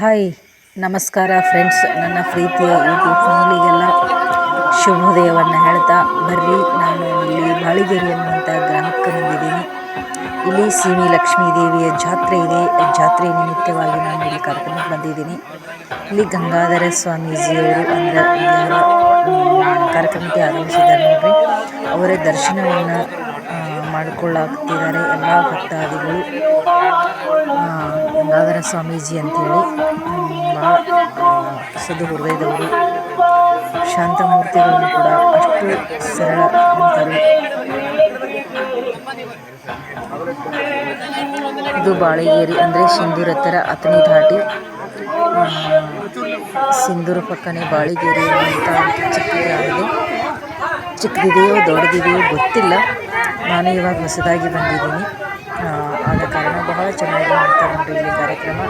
Hi, ನಮಸ್ಕಾರ friends ನನ್ನ ಪ್ರೀತಿಯ ಯೂಟ್ಯೂಬ್ ಫ್ಯಾಮಿಲಿಗೆಲ್ಲ ಶುಭೋದಯವನ್ನು ಹೇಳ್ತಾ ಬರ್ರಿ. ನಾನು ಇಲ್ಲಿ ಬಾಳಿಗೆರೆ ಅನ್ನುವಂಥ ಗ್ರಾಮಕ್ಕೆ ಬಂದಿದ್ದೀನಿ ಇಲ್ಲಿ ಸೀಮಿ ಲಕ್ಷ್ಮೀ ದೇವಿಯ ಜಾತ್ರೆ ಇದೆ. ಜಾತ್ರೆ ನಿಮಿತ್ತವಾಗಿ ನಾನು ಇಲ್ಲಿ ಕರ್ಕೊಂಡು ಬಂದಿದ್ದೀನಿ. ಇಲ್ಲಿ ಗಂಗಾಧರ ಸ್ವಾಮೀಜಿಯವರು ಅಂದರೆ ಕಾರ್ಯಕ್ರಮಕ್ಕೆ ಆಗಮಿಸಿದ್ದಾರೆ ನೋಡ್ರಿ. ಅವರ ದರ್ಶನವನ್ನು ಮಾಡಿಕೊಳ್ಳಾಗ್ತಿದ್ದಾರೆ ಎಲ್ಲ ಭಕ್ತಾದಿಗಳು. ಗಂಗಾಧರ ಸ್ವಾಮೀಜಿ ಅಂತೇಳಿ ಸದು ಹೃದಯದವರು ಶಾಂತಮೂರ್ತಿಗಳನ್ನು ಕೂಡ ಅಷ್ಟು ಸರಳ ಅಂತಾರೆ. ಇದು ಬಾಳೆಗೇರಿ ಅಂದರೆ ಸಿಂಧೂರ ಹತ್ತಿರ ಅತನಿ ಆ, ಸಿಂಧೂರ ಪಕ್ಕನೇ ಬಾಳಿಗೇರಿ ಅಂತ ಚಿಕ್ಕದಾಗಿದೆ ಚಿಕ್ಕದಿದೆಯೋ ದೊಡ್ಡದಿದೆಯೋ ಗೊತ್ತಿಲ್ಲ. ನಾನು ಇವಾಗ ಹೊಸದಾಗಿ ಬಂದಿದ್ದೀನಿ. ಆದ ಕಾರಣ ಬಹಳ ಚೆನ್ನಾಗಿ ಮಾಡ್ತಾರೆ ನೋಡಿ ಇಲ್ಲಿ ಕಾರ್ಯಕ್ರಮ.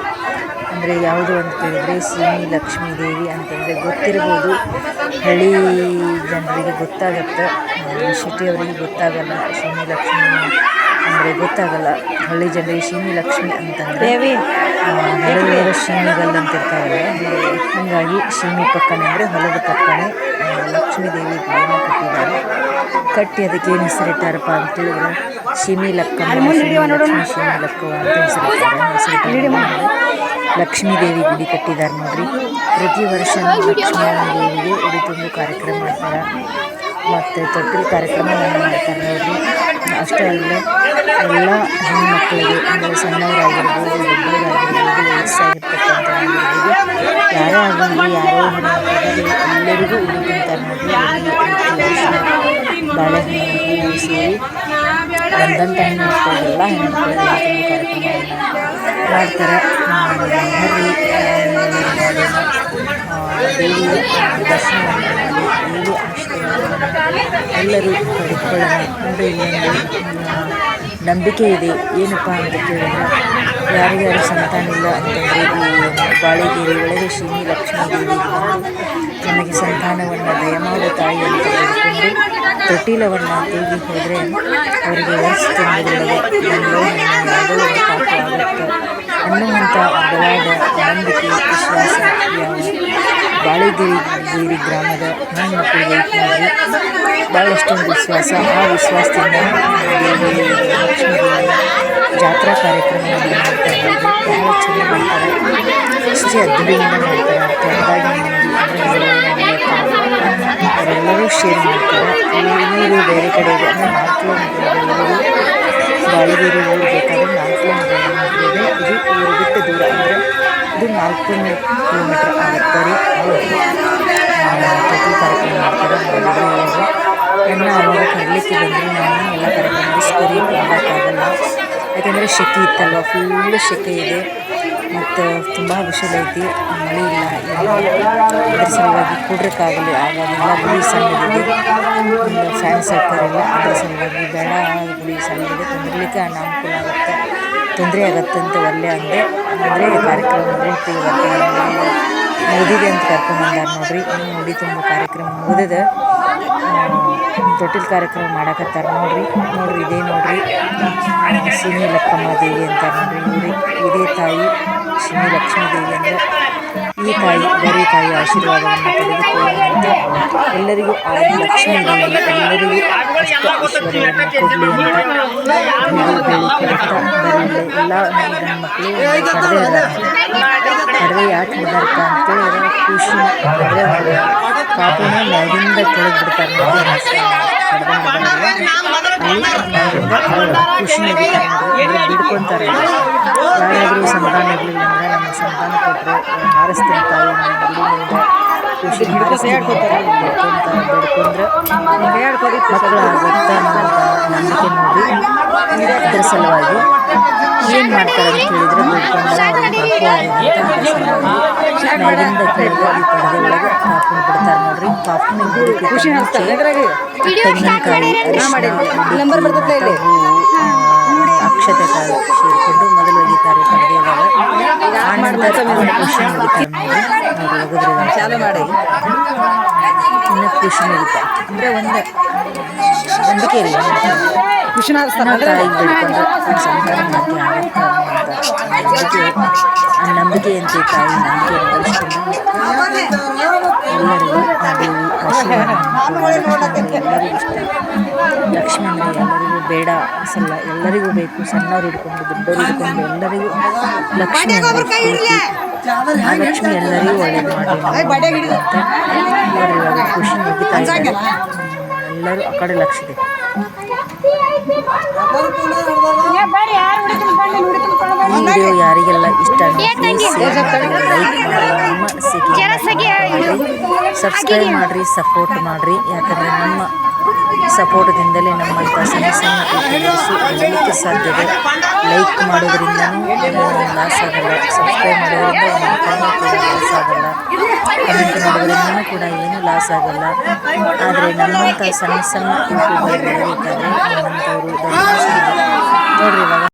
ಅಂದರೆ ಯಾವುದು ಅಂತ ಕೇಳಿದರೆ ಸೀಮಿ ಲಕ್ಷ್ಮೀ ದೇವಿ ಅಂತಂದರೆ ಗೊತ್ತಿರ್ಬೋದು. ಹಳ್ಳಿ ಜನರಿಗೆ ಗೊತ್ತಾಗತ್ತೆ. ಸಿಟಿಯವರಿಗೆ ಗೊತ್ತಾಗಲ್ಲ. ಸೀಮಿ ಲಕ್ಷ್ಮಿ ಅಂದರೆ ಗೊತ್ತಾಗಲ್ಲ. ಹಳ್ಳಿ ಜನರಿಗೆ ಸೀಮಿ ಲಕ್ಷ್ಮಿ ಅಂತಂದರೆ ಹೊರಗಡೆ ಸೀಮಿಗಲ್ ಅಂತ ಇರ್ತಾರೆ ಹಾಗಾಗಿ ಸೀಮಿ ಪಕ್ಕನೆ ಅಂದರೆ ಹೊಲದ ಪಕ್ಕನೆ ಲಕ್ಷ್ಮೀ ದೇವಿ ಗುಡಿಯನ್ನು ಕಟ್ಟಿದ್ದಾರೆ. ಕಟ್ಟಿ ಅದಕ್ಕೆ ಏನು ಹೆಸರಿಟ್ಟಾರಪ್ಪ ಅಂತ ಹೇಳಿದ್ರೆ ಶಿಮಿ ಲಕ್ಕ ಲಕ್ಷ್ಮಿ ಶಿಮಿ ಲಕ್ಕವ್ವ ಅಂತ ಹೆಸರಿಟ್ಟಾರೆ. ಹೆಸರಿಟ್ಟು ಲಕ್ಷ್ಮೀ ದೇವಿ ಗುಡಿ ಕಟ್ಟಿದ್ದಾರೆ ನೋಡ್ರಿ. ಪ್ರತಿ ವರ್ಷ ಲಕ್ಷ್ಮೀ ದೇವಿಗೆ ಉಡಿ ತುಂಬು ಕಾರ್ಯಕ್ರಮ ಮಾಡ್ತಾರೆ. ಮತ್ತು ತೊಟ್ಟಿಲು ಕಾರ್ಯಕ್ರಮವನ್ನು ಮಾಡ್ತಾರೆ ನೋಡ್ರಿ. ಅಷ್ಟೇ ಅಲ್ಲ ಎಲ್ಲ ಹೆಣ್ಮಕ್ಳಿಗೆ ಅಂದರೆ ಸಣ್ಣವರಾಗಿರ್ಬೋದು ದೊಡ್ಡವರಾಗಿರ್ಬೋದು ವಯಸ್ಸಾಗಿರ್ತಕ್ಕಂಥವ್ರಾಗಿರ್ಬೋದು ಯಾರೇ ಆಗಲಿ ಯಾರೋ ಹೆಣ್ಮಕ್ಳಿಗೆ ಎಲ್ಲರಿಗೂ ಉಡಿ ತುಂಬ್ತಾರೆ ನೋಡ್ರಿ ಎಲ್ಲಿ ಅಕ್ಕಿ, ಬಾಳೆಹಣ್ಣು ಹೂವು ಸೇರಿ ಬಂದಂಥ ಹೆಣ್ಮಕ್ಳಿಗೆಲ್ಲ ಹೆಣ್ಮಕ್ಳಿಗೆ ಉಡಿ ತುಂಬು ಕಾರ್ಯಕ್ರಮವನ್ನು ಮಾಡ್ತಾರೆ ಹರ್ರಿ ದೇವಿ ದರ್ಶನವನ್ನು ಮಾಡಿ ಎಲ್ಲರೂ ಪಡೆದುಕೊಳ್ಳೋಣ ನೋಡಿ ನಂಬಿಕೆ ಇದೆ. ಏನಪ್ಪ ಅಂತ ಕೇಳಿದ್ರೆ ಯಾರಿಗಾರು ಸಂತಾನ ಇಲ್ಲ ಅಂತಂದರೆ ಈ ಬಾಳಿಗೇರಿ ಒಳಗೆ ಶ್ರೀ ಲಕ್ಷ್ಮೀ ದೇವಿ ನಮಗೆ ಸಂತಾನವನ್ನು ದಯಮಾಡ ತಾಯಿ ಅಂತ ಬೇಡಿಕೊಂಡು ತೊಟ್ಟಿಲವನ್ನು ತೂಗಿ ಹೋದರೆ ಅವರಿಗೆ ಆಗುತ್ತೆ ಅನ್ನುವಂಥ ಬಲಾಢ್ಯ ನಂಬಿಕೆ ವಿಶ್ವಾಸ ಬಾಳಿಗೇರಿ ಗ್ರಾಮದ ಹೆಣ್ಮಕ್ಳಿಗೆ ಭಾಳಷ್ಟೊಂದು ವಿಶ್ವಾಸ ಆ ವಿಶ್ವಾಸದಿಂದ ಜಾತ್ರಾ ಕಾರ್ಯಕ್ರಮವನ್ನು ಮಾಡ್ತಾರೆ ಬಹಳ ಚೆನ್ನಾಗಿ ಮಾಡ್ತಾರೆ ಅಷ್ಟೇ ಅದ್ದೂರಿಯಿಂದ ಮಾಡ್ತಾರೆ ಕೆಳಗಾಗಿ ಶೇರ್ ಮಾಡ್ತಾರೆ ಇವರು ಬೇರೆ ಕಡೆಗೆ ಅಂದರೆ ನಾಲ್ಕು ಕಿಲೋಮೀಟರ್ ಬಾಳಿಗೇರಿ ಊರು ಬೇಕಾದ್ರೆ ನಾಲ್ಕು ಕಿಲೋಮೀಟರ್ ಇದೆ ಇದು ಊರು ಬಿಟ್ಟು ದೂರ ಅಂದರೆ ಇದು ನಾಲ್ಕು ಕಿಲೋಮೀಟರ್ ಆಗುತ್ತೆ ರೀ ಪ್ರತಿ ಕಾರ್ಯಕ್ರಮ ಮಾಡ್ತಾರೆ ಬಾಳಿಗೇರಿ ನನ್ನ ಅವಾಗ ಕರೀಲಿಕ್ಕೆ ಬಂದರೆ ನಾನು ಎಲ್ಲ ಕಾರ್ಯಕ್ರಮ ಮಿಸ್ ಕರಿ ಮಾಡೋಕ್ಕಾಗಲ್ಲ ಯಾಕೆಂದರೆ ಶೆಕೆ ಇತ್ತಲ್ವ ಫುಲ್ಲು ಶೆಕೆ ಇದೆ ಮತ್ತು ತುಂಬ ಬಿಸಿಲು ಐತಿ, ಮಳೆ ಇಲ್ಲ ಅದ್ರ ಸಲುವಾಗಿ ಕೂಡ್ರಕ್ಕಾಗಲಿ ಆಗಾಗೆಲ್ಲ ಗುಡಿ ಸಣ್ಣದಿದೆ. ಫ್ಯಾನ್ ಸರ್ಕಾರಿಲ್ಲ ಅದ್ರ ಸಲುವಾಗಿ ಬೇಡ ಗುಡಿ ಸಣ್ಣದಿದೆ. ಕುಂದಿರ್ಲಿಕ್ಕೆ ಅನಾನುಕೂಲ ಆಗುತ್ತೆ. ತೊಂದರೆ ಆಗುತ್ತೆ ಅಂತ ಒಲ್ಲೆ ಅಂದೆ. ಅಂದರೆ ಕಾರ್ಯಕ್ರಮ ಅಂದರೆ ಮುಗಿದಿದೆ ಅಂತ ಕರ್ಕೊಂಬಂದಾರ ನೋಡ್ರಿ. ಇನ್ನು ಮುಡಿ ತುಂಬ ಕಾರ್ಯಕ್ರಮ ಮುಗಿದಿದೆ. ತೊಟ್ಟಿಲ್ ಕಾರ್ಯಕ್ರಮ ಮಾಡಕತ್ತಾರ ನೋಡ್ರಿ. ನೋಡ್ರಿ, ಇದೇ ನೋಡ್ರಿ. ಸಿಮಿ ಲಕ್ಕಮ್ಮ ದೇವಿ ಅಂತಾರೆ ನೋಡ್ರಿ. ನೋಡಿ ಇದೇ ತಾಯಿ. ಸಿಮಿ ಲಕ್ಷ್ಮೀ ದೇವಿ ಅಂದರೆ ಈ ತಾಯಿ ಬರೀ ತಾಯಿ ಆಶೀರ್ವಾದವನ್ನು ತೆಗೆದುಕೊಳ್ಳುವಂತ ಎಲ್ಲರಿಗೂ ಆ ಲಕ್ಷ್ಮೀ ದೇವಿ ಎಲ್ಲರಿಗೂ ಅಷ್ಟ ಐಶ್ವರ್ಯವನ್ನು ಕೊಡಲಿ ಅಂತ ಬೇಡಿ ಬೇಡಿ ಕೇಳ್ತಾ ಬರೀ ಎಲ್ಲ ಗಂಡು ಮಕ್ಕಳು ಪಡೆದೆ ಯಾಕೆ ಹಿಡ್ದಾರಪ್ಪ ಅಂತೇಳಿ ಖುಷಿ. ಪಡೆದೆ ಪಾಪನ ಮ್ಯಾಗಿಂದ ಕೆಳಗೆ ಬಿಡ್ತಾರೆ ಖುಷಿ ಬಿಡ್ಕೊತಾರೆ ಯಾರಾದರೂ ಸಂತಾನ ಇರಲಿಲ್ಲ ಅಂದರೆ ನಮ್ಮ ಸಂತಾನ ಕೊಟ್ಟರೆ ಹಾರಿಸ್ತೀನಿ ತಾಯಿ ನಮ್ಮ ಮಕ್ಕಳು ಆಗುತ್ತೆ ಅನ್ನೋಂಥ ನಂಬಿಕೆ ನೋಡಿ ಅದ್ರ ಸಲುವಾಗಿ ಏನು ಮಾಡ್ತಾರೆ ಅಂತ ಹೇಳಿದ್ರೆ ಸಲುವಾಗಿ ಮ್ಯಾಗಿಂದ ಕೆಳಗೆ ಈ ಪಡೆದ ಒಳಗೆ ಪಾಪುನ ಬಿಡ್ತಾರೆ ನೋಡ್ರಿ. ಪಾಪುನ ಖುಷಿ ತೆಂಗಿನಕಾಯಿ ಅರಿಶಿನ ನಂಬರ್ ಆ, ಅಕ್ಷತೆ ಕಾಳು ಸೇರಿಕೊಂಡು ಮೊದಲು ಒಗಿತಾರೆ ಮುಗಿತಾರೆ ನೋಡಿ ನೋಡಿ ಚಾಲು ಮಾಡಿ. ಇನ್ನು ಅಂದರೆ ಒಂದು ತಾಯಿಗೆ ನಮ್ಮ ಸಂತಾನ ನಂಬಿಕೆ ಆ ನಂಬಿಕೆ ಅಂತೆ ತಾಯಿ ನಂಬಿಕೆ ಎಲ್ಲರಿಗೂ ದೇವಿ. ಎಲ್ಲರಿಗೂ ಇಷ್ಟ. ಲಕ್ಷ್ಮಿ ಎಲ್ಲರಿಗೂ ಬೇಡ. ಅಸಲ್ಲ ಎಲ್ಲರಿಗೂ ಬೇಕು. ಸಣ್ಣವ್ರು ಹಿಡ್ಕೊಂಡು ದೊಡ್ಡವ್ರು ಹಿಡ್ಕೊಂಡು ಎಲ್ಲರಿಗೂ ಲಕ್ಷ್ಮಿ ಲಕ್ಷ್ಮಿ ಎಲ್ಲರಿಗೂ ಒಳ್ಳೇದು ಮಾಡಿ ಅಂತ ಖುಷಿ ಎಲ್ಲರೂ ಆ ಕಡೆ ಲಕ್ಷ ಇದೆ ಈ ವಿಡಿಯೋ ಯಾರಿಗೆಲ್ಲ ಇಷ್ಟ ಸಬ್ಸ್ಕ್ರೈಬ್ ಮಾಡಿರಿ ಸಪೋರ್ಟ್ ಮಾಡಿರಿ. ಯಾಕಂದರೆ ನಮ್ಮ ಸಪೋರ್ಟ್ದಿಂದಲೇ ನಮ್ಮಂಥ ಸಣ್ಣ ಸಣ್ಣ ವಿಡಿಯೋಸು ಬೆಳೀಲಿಕ್ಕೆ ಸಾಧ್ಯತೆ ಲೈಕ್ ಮಾಡೋದ್ರಿಂದ ಲಾಸ್ ಆಗಲ್ಲ. ಸಬ್ಸ್ಕ್ರೈಬ್ ಮಾಡೋದ್ರಿಂದ ನಮ್ಮ ಕೂಡ ಲಾಸ್ ಆಗಲ್ಲ. ಕಮೆಂಟ್ ಮಾಡೋದ್ರಿಂದ ಕೂಡ ಏನೂ ಲಾಸ್ ಆಗಲ್ಲ. ಆದರೆ ನಮ್ಮಂಥ ಸಣ್ಣ ಸಣ್ಣ ಯೂಟ್ಯೂಬರ್ ಬೆಳೀಬೇಕಾದ್ರೆ ನಮ್ಮಂಥವ್ರು ನೋಡ್ರಿ ಇವಾಗ.